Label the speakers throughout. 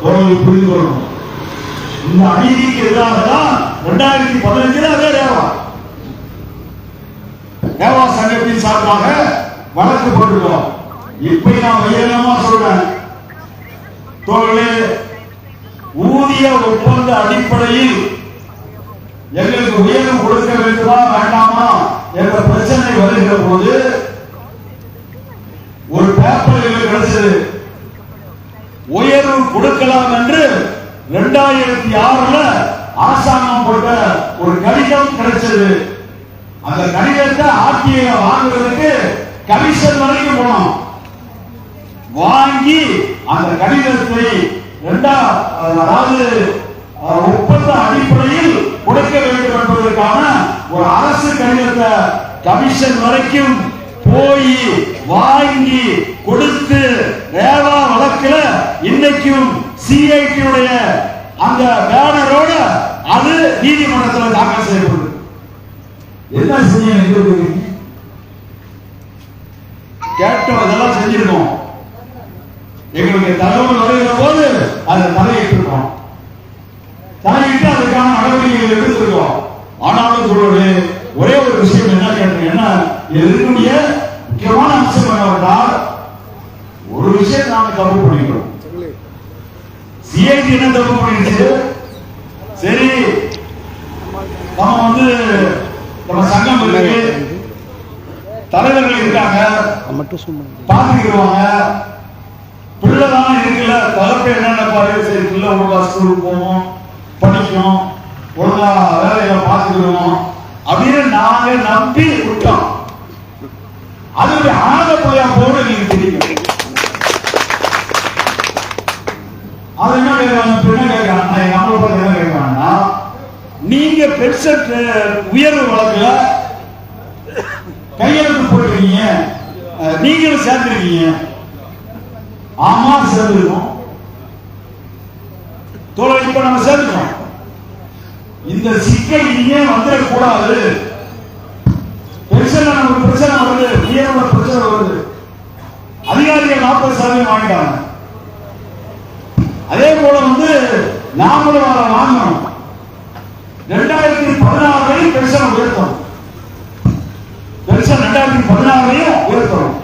Speaker 1: தோழர்கள் புரிந்து கொள்ளணும். இந்த அநீதிக்கு எதிராக தான் ரெண்டாயிரத்தி பதினஞ்சுல அதே தேவா தேவா சங்கத்தின் சார்பாக வழக்கு போட்டுருக்கோம் இப்ப நான் உயரமா சொல்றேன். தோழர்களே ஊதிய ஒப்பந்த அடிப்படையில் எங்களுக்கு உயர்வு கொடுக்க வேண்டுமா வேண்டாமா என்ற பிரச்சனை வருகிற போது ஒரு பேப்பர் எங்களுக்கு கிடைச்சது. உயர்வு கொடுக்கலாம் என்று இரண்டாயிரத்தி ஆறுல அரசாங்கம் போட்ட ஒரு கடிதம் கிடைச்சது. அந்த கடிதத்தை ஆட்சியை வாங்குறதுக்கு கமிஷன் வரைக்கும் போனோம். வாங்கி அந்த கடிதத்தை இரண்டா அதாவது ஒப்பந்த அடிப்படையில் கொடுக்க வேண்டும் என்பதற்கான ஒரு அரசு கடிதத்தை கமிஷன் வரைக்கும் போய் வாங்கி கொடுத்து சிஐடியும் சிஐடியுடைய அந்த பேனரோட அது நீதிமன்றத்தில் தாக்கல் செய்யப்படுது. என்ன செய்ய கேட்டோம் இதெல்லாம் செஞ்சிருக்கோம். எங்களுக்கு தகவல் வருகிற போது அதை தலையிட்டிருக்கோம். தலையிட்டு அதுக்கான நடவடிக்கைகள் எடுத்திருக்கோம். ஆனாலும் சொல்றது ஒரே ஒரு விஷயம் என்ன கேட்டீங்க? என்ன? இருக்கக்கூடிய முக்கியமான அம்சம் என்னவென்றால் ஒரு விஷயம் நாம தப்பு பண்ணிக்கிறோம். சிஐடி என்ன தப்பு பண்ணிருச்சு சரி நம்ம வந்து நம்ம சங்கம் இருக்கு. தலைவர்கள் இருக்காங்க.
Speaker 2: மட்டும்
Speaker 1: பாத்துக்கிடுவாங்க பிள்ளை இருக்குல்ல தகப்ப என்னென்ன நினைப்பாரு சரி பிள்ளை ஒழுங்கா ஸ்கூலுக்கு போவோம் படிக்கும் ஒழுங்கா வேலையில பாத்துக்கிடுவோம் அப்படின்னு நாங்க நம்பி விட்டோம். அது அது என்ன கேட்கறாங்க இப்ப என்ன பார்த்து கேட்கறாங்கன்னா நீங்க பென்ஷன் உயர்வு வழக்குல கையெழுத்து போட்டிருக்கீங்க. நீங்களும் சேர்ந்திருக்கீங்க. ஆமா சேர்ந்திருக்கோம். தோழர் இப்ப நம்ம சேர்ந்துட்டோம். இந்த சிக்கல் இனிமே வந்துடக்கூடாது. பென்ஷன்ல நமக்கு பிரச்சனை வருது. உயர்வுல பிரச்சனை வருது. அதிகாரிகள் நாற்பது சதவீதம் வாங்கிட்டாங்க அதே போல வந்து நாமளும் அதை வாங்கணும். ரெண்டாயிரத்தி பதினாறுலையும் பென்ஷன் உயர்த்தணும். பென்ஷன் ரெண்டாயிரத்தி பதினாறுலையும் உயர்த்தணும்.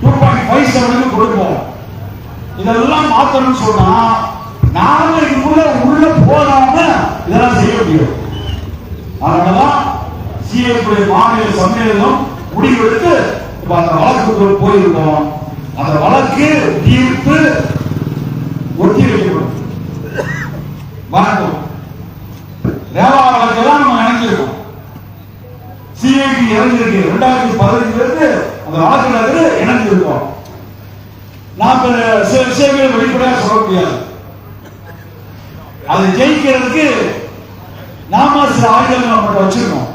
Speaker 1: டூ பாயிண்ட் ஃபைவ் செவனுக்கு கொடுப்போம் இதெல்லாம் மாத்தணும்னு சொன்னா நாம இதுக்குள்ள உள்ள போகாம இதெல்லாம் செய்ய முடியும். அதனாலதான் சிஎஃப் மாநில சம்மேளனம் முடிவெடுத்து இப்ப அந்த வழக்குக்கு போயிருக்கோம் அந்த வழக்கு தீர்த்து ரேவா வழக்கெல்லாம் நம்ம நினைச்சிருக்கோம் சிஐடி இறங்கிருக்கு ரெண்டாயிரத்தி பதினஞ்சுல இருந்து அந்த வழக்குல இருந்து இணைஞ்சிருக்கோம் நான் இப்ப சில விஷயங்களை வெளிப்படையா சொல்ல முடியாது. அது ஜெயிக்கிறதுக்கு நாம சில ஆயுதங்கள் நம்மகிட்ட வச்சிருக்கோம்.